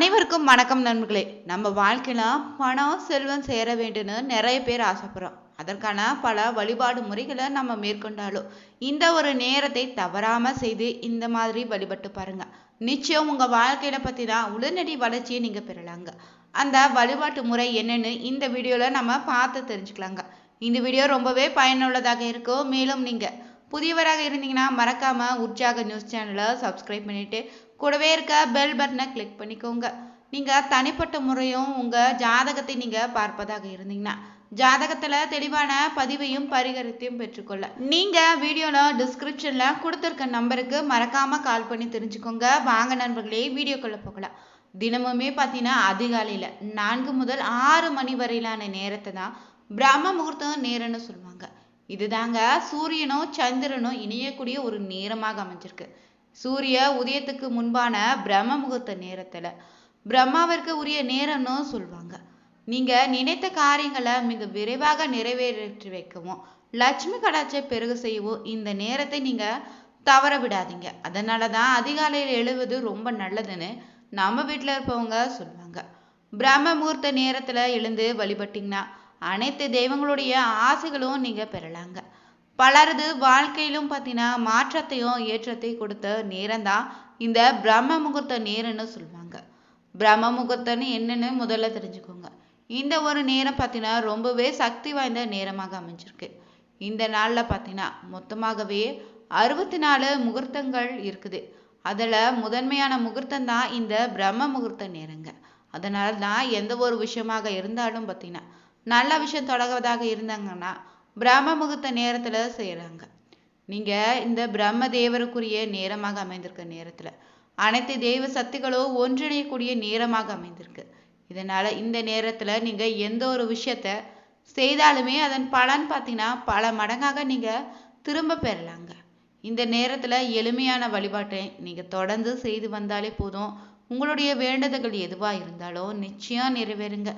அனைவருக்கும் வணக்கம் நண்பர்களே. நம்ம வாழ்க்கையில பணம் செல்வம் சேர வேண்டும்னு நிறைய பேர் ஆசைப்படுறோம். அதற்கான பல வழிபாடு முறைகளை நம்ம மேற்கொண்டாலும் இந்த ஒரு நேரத்தை தவறாம செய்து இந்த மாதிரி வழிபட்டு பாருங்க. நிச்சயம் உங்க வாழ்க்கையில தான் உடனடி வளர்ச்சியை நீங்க பெறலாங்க. அந்த வழிபாட்டு முறை என்னன்னு இந்த வீடியோல நம்ம பார்த்து தெரிஞ்சுக்கலாங்க. இந்த வீடியோ ரொம்பவே பயனுள்ளதாக இருக்கும். மேலும் நீங்க புதியவராக இருந்தீங்கன்னா மறக்காம உற்சாக நியூஸ் சேனலை சப்ஸ்கிரைப் பண்ணிட்டு கூடவே இருக்க பெல் பட்டனை கிளிக் பண்ணிக்கோங்க. நீங்கள் தனிப்பட்ட முறையும் உங்கள் ஜாதகத்தை நீங்கள் பார்ப்பதாக இருந்தீங்கன்னா ஜாதகத்தில் தெளிவான பதிவையும் பரிகரித்தையும் பெற்றுக்கொள்ள. நீங்கள் வீடியோவில் டிஸ்கிரிப்ஷனில் கொடுத்துருக்க நம்பருக்கு மறக்காமல் கால் பண்ணி தெரிஞ்சுக்கோங்க. வாங்க நண்பர்களே வீடியோக்குள்ளே போகலாம். தினமுமே பார்த்தீங்கன்னா அதிகாலையில் நான்கு முதல் ஆறு மணி வரையிலான நேரத்தை தான் பிரம்ம முகூர்த்தம் நேரம்னு சொல்லுவாங்க. இதுதாங்க சூரியனும் சந்திரனும் இணையக்கூடிய ஒரு நேரமாக அமைஞ்சிருக்கு. சூரிய உதயத்துக்கு முன்பான பிரம்ம முகூர்த்த நேரத்துல. பிரம்மாவிற்கு உரிய நேரம்னு சொல்லுவாங்க நீங்க நினைத்த காரியங்களை மிக விரைவாக நிறைவேற்றி வைக்கவும் லட்சுமி கடாட்சியை பெருக செய்யவும் இந்த நேரத்தை நீங்க தவற விடாதீங்க. அதனால தான் அதிகாலையில் எழுவது ரொம்ப நல்லதுன்னு நம்ம வீட்டில் இருப்பவங்க சொல்லுவாங்க பிரம்ம முகூர்த்த நேரத்துல எழுந்து வழிபட்டிங்கன்னா அனைத்து தெய்வங்களுடைய ஆசைகளும் நீங்க பெறலாங்க. பலரது வாழ்க்கையிலும் பார்த்தீங்கன்னா மாற்றத்தையும் ஏற்றத்தையும் கொடுத்த நேரம்தான் இந்த பிரம்ம முகூர்த்த நேரம்னு சொல்லுவாங்க. பிரம்ம முகூர்த்தம்னு என்னன்னு முதல்ல தெரிஞ்சுக்கோங்க. இந்த ஒரு நேரம் பார்த்தீங்கன்னா ரொம்பவே சக்தி வாய்ந்த நேரமாக அமைஞ்சிருக்கு. இந்த நாளில் பார்த்தீங்கன்னா மொத்தமாகவே அறுபத்தி நாலு முகூர்த்தங்கள் இருக்குது. அதில் முதன்மையான முகூர்த்தம் தான் இந்த பிரம்ம முகூர்த்த நேரங்க. அதனால தான் எந்த ஒரு விஷயமாக இருந்தாலும் பார்த்தீங்கன்னா நல்ல விஷயம் தொடங்குவதாக இருந்தாங்கன்னா பிரம்ம முகூர்த்த நேரத்தில் செய்யறாங்க நீங்க இந்த பிரம்ம தேவருக்குரிய நேரமாக அமைந்திருக்க நேரத்துல அனைத்து தெய்வ சக்திகளும் ஒன்றிணையக்கூடிய நேரமாக அமைந்திருக்கு. இதனால இந்த நேரத்தில் நீங்கள் எந்த ஒரு விஷயத்த செய்தாலுமே அதன் பலன் பார்த்தீங்கன்னா பல மடங்காக நீங்கள் திரும்ப பெறலாங்க. இந்த நேரத்தில் எளிமையான வழிபாட்டை நீங்கள் தொடர்ந்து செய்து வந்தாலே போதும். உங்களுடைய வேண்டுதல்கள் எதுவாக இருந்தாலும் நிச்சயம் நிறைவேறுங்க.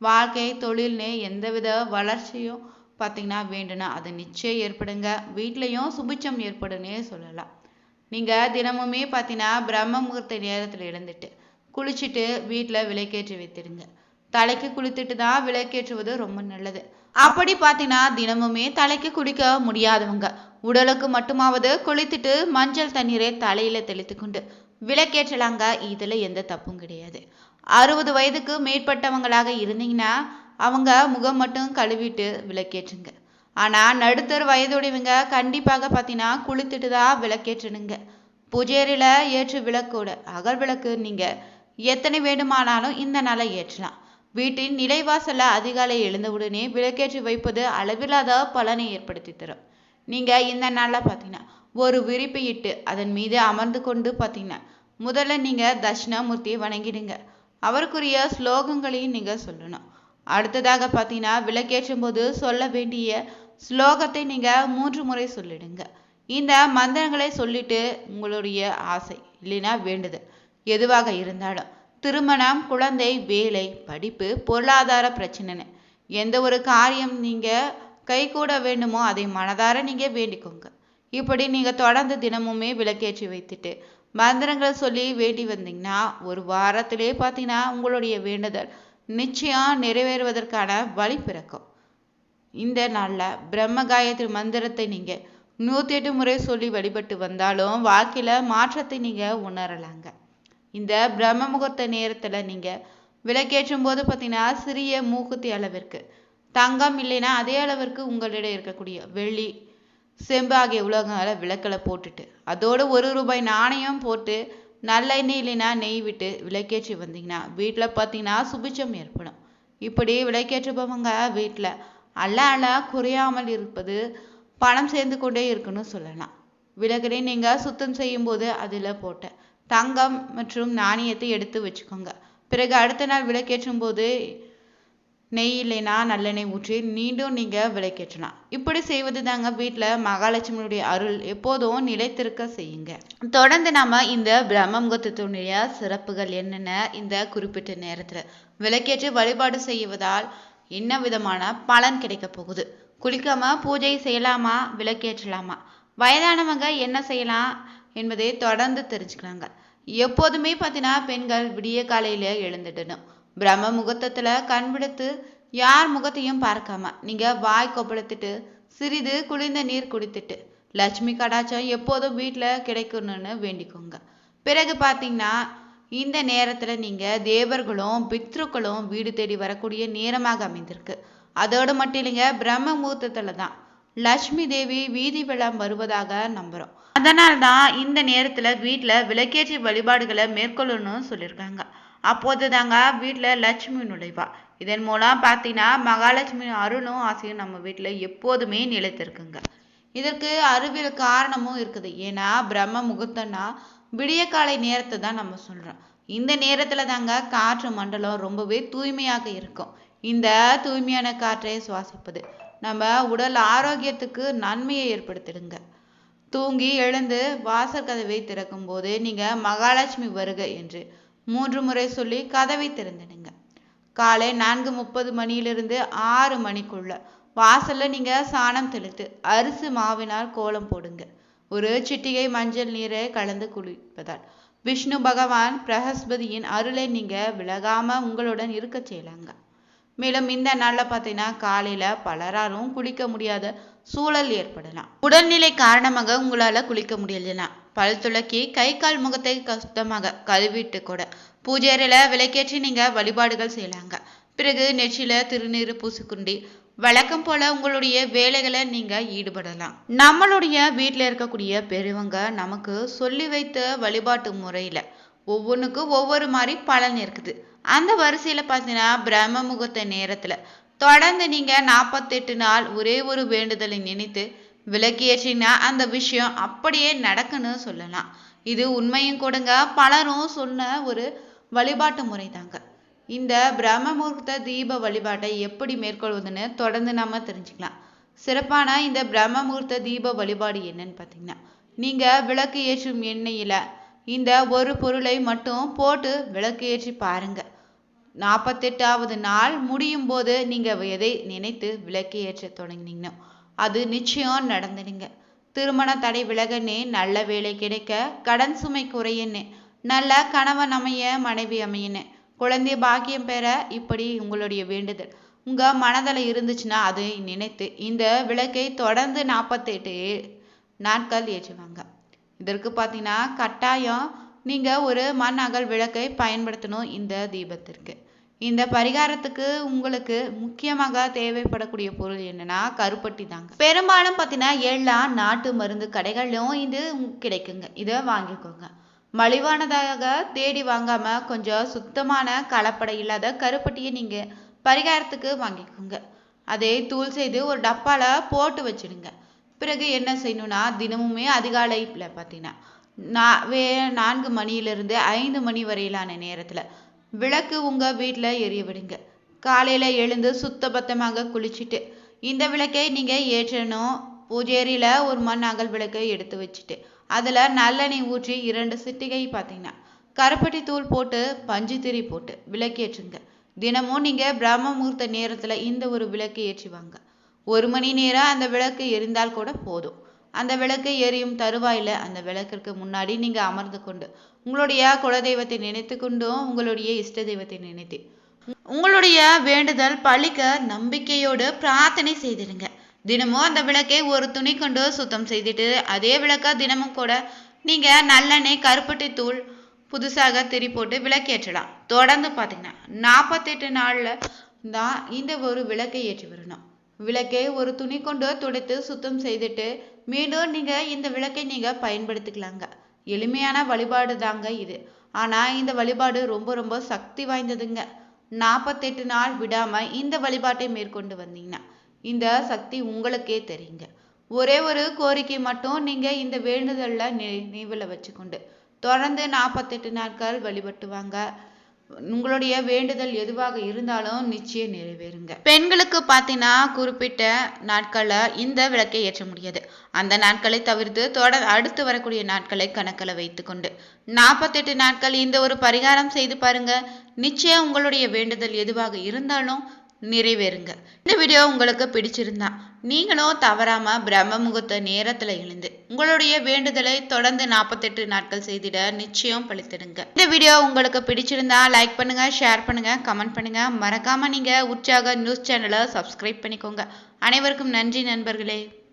வாழ்க்கை தொழில்னு எந்தவித வளர்ச்சியும் பார்த்தீங்கன்னா வேண்டுனா அது நிச்சயம் ஏற்படுங்க. வீட்லேயும் சுபிச்சம் ஏற்படுன்னே சொல்லலாம். நீங்கள் தினமுமே பார்த்தீங்கன்னா பிரம்ம முகூர்த்த நேரத்தில் எழுந்துட்டு குளிச்சுட்டு வீட்டில் விளக்கேற்றி வைத்திருங்க. தலைக்கு குளித்துட்டு தான் விளக்கேற்றுவது ரொம்ப நல்லது. அப்படி பார்த்தீங்கன்னா தினமுமே தலைக்கு குளிக்க முடியாதவங்க உடலுக்கு மட்டுமாவது குளித்துட்டு மஞ்சள் தண்ணீரை தலையில தெளித்து கொண்டு விளக்கேற்றலாங்க. இதுல எந்த தப்பும் கிடையாது. அறுபது வயதுக்கு மேற்பட்டவங்களாக இருந்தீங்கன்னா அவங்க முகம் மட்டும் கழுவிட்டு விளக்கேற்றுங்க. ஆனால் நடுத்தர வயதுடையவங்க கண்டிப்பாக பார்த்தீங்கன்னா குளித்துட்டு தான் விளக்கேற்றணுங்க. பூஜேரியில் ஏற்று விளக்கோட அகல் விளக்கு நீங்கள் எத்தனை வேண்டுமானாலும் இந்த நாளை ஏற்றலாம். வீட்டின் நிலைவாசல்ல அதிகாலை எழுந்தவுடனே விளக்கேற்றி வைப்பது அளவில்லாத பலனை ஏற்படுத்தி தரும். நீங்கள் இந்த நாளில் பார்த்தீங்கன்னா ஒரு விரிப்பு இட்டு அதன் மீது அமர்ந்து கொண்டு பார்த்தீங்கன்னா முதல்ல நீங்கள் தட்சிணாமூர்த்தியை வணங்கிடுங்க. அவருக்குரிய ஸ்லோகங்களையும் நீங்கள் சொல்லணும். அடுத்ததாக பார்த்தீங்கன்னா விளக்கேற்றும் போது சொல்ல வேண்டிய ஸ்லோகத்தை நீங்கள் மூன்று முறை சொல்லிடுங்க. இந்த மந்திரங்களை சொல்லிட்டு உங்களுடைய ஆசை இல்லைன்னா வேண்டுதல் எதுவாக இருந்தாலும். திருமணம் குழந்தை வேலை படிப்பு பொருளாதார பிரச்சனைன்னு. எந்த ஒரு காரியம் நீங்கள் கைகூட வேண்டுமோ அதை மனதார நீங்கள் வேண்டிக்கோங்க. இப்படி நீங்கள் தொடர்ந்து தினமுமே விளக்கேற்றி வைத்துட்டு மந்திரங்களை சொல்லி வேண்டி வந்தீங்கன்னா ஒரு வாரத்திலே பார்த்தீங்கன்னா உங்களுடைய வேண்டுதல் நிச்சயம் நிறைவேறுவதற்கான வழி பிறக்கும். இந்த நாளில் பிரம்ம காயத்ரி மந்திரத்தை நீங்கள் நூற்றி எட்டு முறை சொல்லி வழிபட்டு வந்தாலும் வாழ்க்கையில் மாற்றத்தை நீங்கள் உணரலாங்க. இந்த பிரம்ம முகூர்த்த நேரத்தில் நீங்கள் விளக்கேற்றும் போது பார்த்தீங்கன்னா சிறிய மூக்குத்தி அளவிற்கு தங்கம் இல்லைன்னா அதே அளவிற்கு உங்களிடம் இருக்கக்கூடிய வெள்ளி செம்பு ஆகிய உலகங்களை விளக்கில் போட்டுட்டு அதோடு ஒரு ரூபாய் நாணயம் போட்டு நல்லெண்ணெய் இல்லைன்னா நெய் விட்டு விளக்கேற்றி வந்தீங்கன்னா வீட்டில் பார்த்தீங்கன்னா சுபிச்சம் ஏற்படும். இப்படி விளக்கேற்றுபவங்க வீட்டில் அல்ல அல்ல குறையாமல் இருப்பது பணம் சேர்ந்து கொண்டே இருக்குன்னு சொல்லலாம். விளக்கனை நீங்கள் சுத்தம் செய்யும் போது அதில் போட்ட தங்கம் மற்றும் நாணயத்தை எடுத்து வச்சுக்கோங்க. பிறகு அடுத்த நாள் விளக்கேற்றும் போது நெய் இல்லைன்னா நல்லெண்ணெய் ஊற்றி மீண்டும் நீங்கள் விளக்கேற்றலாம் இப்படி செய்வது தாங்க வீட்டில் மகாலட்சுமியுடைய அருள். எப்போதும் நிலைத்திருக்க செய்யுங்க. தொடர்ந்து நாம இந்த பிரம்ம முகூர்த்தத்தினுடைய சிறப்புகள் என்னென்ன? இந்த குறிப்பிட்ட நேரத்தில். விளக்கேற்றி வழிபாடு செய்வதால் என்ன விதமான பலன் கிடைக்க போகுது? குளிக்காம பூஜை செய்யலாமா? விளக்கேற்றலாமா வயதானவங்க என்ன செய்யலாம் என்பதை தொடர்ந்து தெரிஞ்சுக்கலாங்க. எப்போதுமே பார்த்தீங்கன்னா பெண்கள் விடிய காலையில் எழுந்துடணும். பிரம்ம முகூர்த்தத்தில் கண்பிடுத்து யார் முகத்தையும் பார்க்காம நீங்க வாய் கொப்பளித்துட்டு சிறிது குளிர்ந்த நீர் குடித்துட்டு லட்சுமி கடாச்சம் எப்போதும் வீட்டில் கிடைக்கணும்னு வேண்டிக்கோங்க. பிறகு பார்த்தீங்கன்னா இந்த நேரத்துல நீங்க தேவர்களும் பித்ருக்களும் வீடு தேடி வரக்கூடிய நேரமாக அமைந்திருக்கு. அதோடு மட்டும் இல்லைங்க பிரம்ம முகூர்த்தத்துல தான் லட்சுமி தேவி வீதி விழாம் வருவதாக நம்புறோம். அதனால்தான் இந்த நேரத்துல வீட்டுல விளக்கேற்றி வழிபாடுகளை மேற்கொள்ளணும்னு சொல்லியிருக்காங்க. அப்போது தாங்க வீட்டில் லட்சுமி நுழைவா. இதன் மூலம் பார்த்தீங்கன்னா மகாலட்சுமி அருளும் ஆசையும் நம்ம வீட்டில் எப்போதுமே நிலைத்திருக்குங்க. இதற்கு அறிவியல் காரணமும் இருக்குது. ஏன்னா பிரம்ம முகூர்த்தம்னா விடிய காலை நேரத்தை தான் நம்ம சொல்கிறோம் இந்த நேரத்தில் தாங்க காற்று மண்டலம் ரொம்பவே தூய்மையாக இருக்கும். இந்த தூய்மையான காற்றை சுவாசிப்பது நம்ம உடல் ஆரோக்கியத்துக்கு நன்மையை ஏற்படுத்திடுங்க. தூங்கி எழுந்து வாசல் கதவை திறக்கும் போது நீங்கள் மகாலட்சுமி வருக என்று மூன்று முறை சொல்லி கதவை திறந்துடுங்க. காலை நான்கு முப்பது மணியிலிருந்து ஆறு மணிக்குள்ள வாசல்ல நீங்க சாணம் தெளித்து அரிசி மாவினால் கோலம் போடுங்க. ஒரு சிட்டிகை மஞ்சள் நீரை கலந்து குளிப்பதால் விஷ்ணு பகவான் பிரகஸ்பதியின் அருளை நீங்க விலகாம உங்களுடன் இருக்க செய்யலாங்க. மேலும் இந்த நாள்ல பார்த்தீங்கன்னா காலையில பலராலும் குளிக்க முடியாத சூழல் ஏற்படலாம். உடல்நிலை காரணமாக உங்களால குளிக்க முடியலனா பல் துளக்கி கை கால் முகத்தை சுத்தமாக கழுவிட்டு கூட பூஜையறையில் விலைக்கேற்றி விளக்கேற்றி நீங்க வழிபாடுகள் செய்யலாங்க. பிறகு நெற்றியில திருநீர் பூசிக்குண்டி வழக்கம் போல உங்களுடைய வேலைகளை நீங்க ஈடுபடலாம். நம்மளுடைய வீட்டில் இருக்கக்கூடிய பெரியவங்க நமக்கு சொல்லி வைத்த வழிபாட்டு முறையில ஒவ்வொன்றுக்கும் ஒவ்வொரு மாதிரி பலன் இருக்குது. அந்த வரிசையில் பார்த்தீங்கன்னா பிரம்ம முகூர்த்த நேரத்தில் தொடர்ந்து நீங்கள் நாற்பத்தெட்டு நாள் ஒரே ஒரு வேண்டுதலை நினைத்து விளக்கேற்றினா அந்த விஷயம் அப்படியே நடக்குன்னு சொல்லலாம். இது உண்மையும் கொடுங்க. பலரும் சொன்ன ஒரு வழிபாட்டு முறை தாங்க. இந்த பிரம்ம முகூர்த்த தீப வழிபாட்டை எப்படி மேற்கொள்வதுன்னு தொடர்ந்து நம்ம தெரிஞ்சுக்கலாம். சிறப்பான இந்த பிரம்ம முகூர்த்த தீப வழிபாடு என்னன்னு பார்த்தீங்கன்னா நீங்கள் விளக்கு ஏற்றும் எண்ணெயில் இந்த ஒரு பொருளை மட்டும் போட்டு விளக்கு ஏற்றி பாருங்கள் நாற்பத்தெட்டாவது நாள் முடியும் போது நீங்கள் எதை நினைத்து விளக்கு ஏற்ற தொடங்கினீங்கன்னா அது நிச்சயம் நடந்துடுங்க. திருமண தடை விலகனே நல்ல வேலை கிடைக்க கடன் சுமை குறையன்னு நல்ல கணவன் அமைய மனைவி அமையன்னு குழந்தை பாக்கியம் பெற இப்படி உங்களுடைய வேண்டுதல். உங்கள் மனதில் இருந்துச்சுன்னா அதை நினைத்து இந்த விளக்கை தொடர்ந்து நாற்பத்தெட்டு நாட்கள் ஏற்றுவாங்க. இதற்கு பார்த்தீங்கன்னா கட்டாயம் நீங்கள் ஒரு மண் அகல் விளக்கை பயன்படுத்தணும் இந்த தீபத்திற்கு. இந்த பரிகாரத்துக்கு உங்களுக்கு முக்கியமாக தேவைப்படக்கூடிய பொருள் என்னன்னா கருப்பட்டி தாங்க. பெரும்பாலும் பார்த்தீங்கன்னா எல்லா நாட்டு மருந்து கடைகளிலும் இது கிடைக்குங்க. இதை வாங்கிக்கோங்க. மலிவானதாக தேடி வாங்காம கொஞ்சம் சுத்தமான கலப்படை இல்லாத கருப்பட்டியை நீங்க பரிகாரத்துக்கு வாங்கிக்கோங்க. அதை தூள் செய்து ஒரு டப்பால போட்டு வச்சிடுங்க. பிறகு என்ன செய்யணும்னா தினமுமே அதிகாலையில் பார்த்தீங்கன்னா நான் வே நான்கு மணியிலிருந்து ஐந்து மணி வரையிலான நேரத்தில் விளக்கு உங்கள் வீட்டில் எரிய விடுங்க. காலையில் எழுந்து சுத்தபத்தமாக குளிச்சுட்டு இந்த விளக்கை நீங்கள் ஏற்றணும். பூஜேரியில் ஒரு மண் அகல் விளக்கை எடுத்து வச்சுட்டு அதில் நல்லெண்ணெய் ஊற்றி இரண்டு சிட்டிகை பார்த்தீங்கன்னா கருப்பட்டி தூள் போட்டு பஞ்சு திரி போட்டு விளக்கேற்றுங்க. தினமும் நீங்கள் பிரம்ம முகூர்த்த நேரத்தில் இந்த ஒரு விளக்கு ஏற்றுவாங்க ஒரு மணி நேரம் அந்த விளக்கு எரிந்தால் கூட போதும். அந்த விளக்கு எரியும் தருவாயில அந்த விளக்கிற்கு முன்னாடி நீங்க அமர்ந்து கொண்டு உங்களுடைய குலதெய்வத்தை நினைத்து கொண்டும் உங்களுடைய இஷ்ட தெய்வத்தை நினைத்து. உங்களுடைய வேண்டுதல் பழிக்க நம்பிக்கையோடு பிரார்த்தனை செய்திடுங்க. தினமும் அந்த விளக்கை ஒரு துணி கொண்டு சுத்தம் செய்துட்டு அதே விளக்கா தினமும் கூட நீங்க நல்லெண்ணெய் கருப்பட்டி தூள் புதுசாக திரி போட்டு விளக்கேற்றலாம். தொடர்ந்து பார்த்தீங்கன்னா நாற்பத்தெட்டு நாள்ல தான் இந்த ஒரு விளக்கை ஏற்றி வரணும் விளக்கை ஒரு துணி கொண்டு துடைத்து சுத்தம் செய்துட்டு மீண்டும் நீங்க இந்த விளக்கை நீங்க பயன்படுத்திக்கலாங்க. எளிமையான வழிபாடு தாங்க இது. ஆனா இந்த வழிபாடு ரொம்ப ரொம்ப சக்தி வாய்ந்ததுங்க. நாற்பத்தெட்டு நாள் விடாம இந்த வழிபாட்டை மேற்கொண்டு வந்தீங்கன்னா இந்த சக்தி உங்களுக்கே தெரியுங்க. ஒரே ஒரு கோரிக்கை மட்டும் நீங்க இந்த வேண்டுதல்ல நினைவுல வச்சுக்கொண்டு தொடர்ந்து நாற்பத்தெட்டு நாட்கள் வழிபட்டு வாங்க உங்களுடைய வேண்டுதல் எதுவாக இருந்தாலும் நிச்சயம் நிறைவேறுங்க. பெண்களுக்கு பார்த்தீங்கன்னா குறிப்பிட்ட நாட்களில் இந்த விளக்கை ஏற்ற முடியாது. அந்த நாட்களை தவிர்த்து தொடர் அடுத்து வரக்கூடிய நாட்களை கணக்கில் வைத்துக்கொண்டு. நாற்பத்தெட்டு நாட்கள் இந்த ஒரு பரிகாரம் செய்து பாருங்க. நிச்சயம் உங்களுடைய வேண்டுதல் எதுவாக இருந்தாலும் நிறைவேறுங்க. இந்த வீடியோ உங்களுக்கு பிடிச்சிருந்தா நீங்களும் தவறாம பிரம்ம முகூர்த்த நேரத்துல எழுந்து உங்களுடைய வேண்டுதலை தொடர்ந்து நாற்பத்தெட்டு நாட்கள் செய்திட நிச்சயம் பழித்திடுங்க. இந்த வீடியோ உங்களுக்கு பிடிச்சிருந்தா லைக் பண்ணுங்க ஷேர் பண்ணுங்க கமெண்ட் பண்ணுங்க. மறக்காம நீங்க உற்சாக நியூஸ் சேனலை சப்ஸ்கிரைப் பண்ணிக்கோங்க. அனைவருக்கும் நன்றி நண்பர்களே.